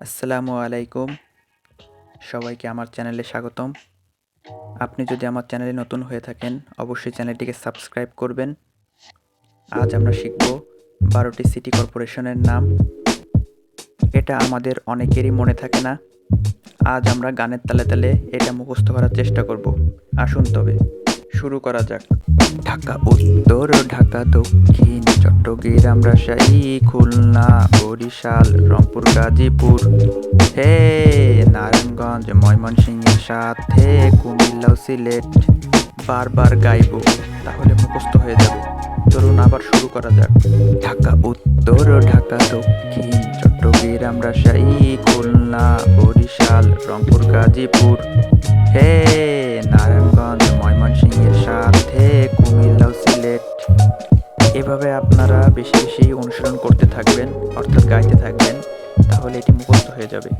আসসালামু আলাইকুম। সবাইকে আমার চ্যানেলে স্বাগতম। আপনি যদি আমার চ্যানেলে নতুন হয়ে থাকেন, অবশ্যই চ্যানেলটিকে সাবস্ক্রাইব করবেন। আজ আমরা শিখব বারোটি সিটি কর্পোরেশনের নাম। এটা আমাদের অনেকেরই মনে থাকে না। আজ আমরা গানের তালে তালে এটা মুখস্থ করার চেষ্টা করব। আসুন তবে। শুরু করা যাক। ঢাকা, উত্তর ঢাকা, দক্ষিণ চট্টগ্রাম, রাজশাহী, খুলনা, বরিশাল, রংপুর, গাজীপুর। হে, নারায়ণগঞ্জ ময়মনসিংহের সাথে কুমিল্লা সিলেট। বারবার গাইব, তাহলে মুখস্থ হয়ে যাবে। চলুন আবার শুরু করা যাক। ঢাকা, উত্তর ঢাকা, দক্ষিণ চট্টগ্রাম, রাজশাহী, খুলনা, বরিশাল, রংপুর, গাজীপুর। হে এভাবে আপনারা বেশি বেশি অনুসরণ করতে থাকবেন, অর্থাৎ গাইতে থাকবেন, তাহলে এটি মুখস্থ হয়ে যাবে।